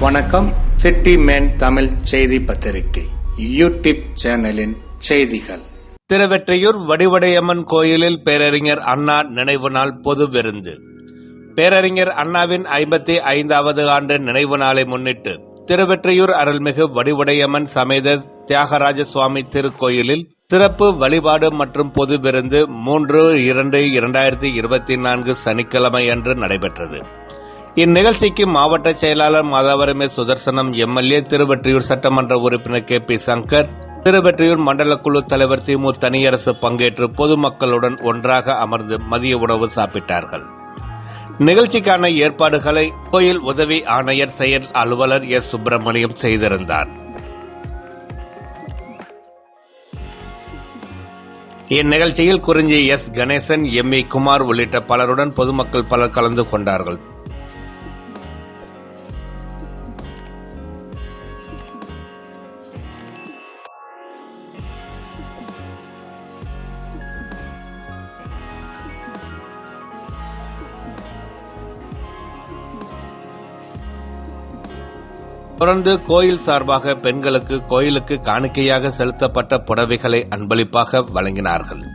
வணக்கம். City man Tamil செய்தி பத்திரிகை. யூடியூப் சேனலின் செய்திகள். திருவெற்றியூர் வடிவடையம்மன் கோயிலில் பேரறிஞர் அண்ணா நினைவு நாள் பொது விருந்து. பேரறிஞர் அண்ணாவின் ஐம்பத்தி ஐந்தாவது ஆண்டு நினைவு நாளை முன்னிட்டு திருவெற்றியூர் அருள்மிகு வடிவடையம்மன் சமேத தியாகராஜ சுவாமி திருக்கோயிலில் சிறப்பு வழிபாடு மற்றும் பொது விருந்து மூன்று இரண்டு இரண்டாயிரத்தி இருபத்தி நான்கு சனிக்கிழமை அன்று நடைபெற்றது. இந்நிகழ்ச்சிக்கு மாவட்ட செயலாளர் மாதாவரமே சுதர்சனம் எம்எல்ஏ திருவெற்றியூர் சட்டமன்ற உறுப்பினர் கே. பி. சங்கர் திருவெற்றியூர் மண்டல குழு தலைவர் திமு தனியரசு பங்கேற்று பொதுமக்களுடன் ஒன்றாக அமர்ந்து மதிய உணவு சாப்பிட்டார்கள். நிகழ்ச்சிக்கான ஏற்பாடுகளை கோயில் உதவி ஆணையர் செயல் அலுவலர் எஸ். சுப்பிரமணியம் செய்திருந்தார். இந்நிகழ்ச்சியில் Kurinji S. Ganesan M. E. Kumar உள்ளிட்ட பலருடன் பொதுமக்கள் பலர் கலந்து கொண்டார்கள். தொடர்ந்து கோயில் சார்பாக பெண்களுக்கு கோயிலுக்கு காணிக்கையாக செலுத்தப்பட்ட புடவைகளை அன்பளிப்பாக வழங்கினார்கள்.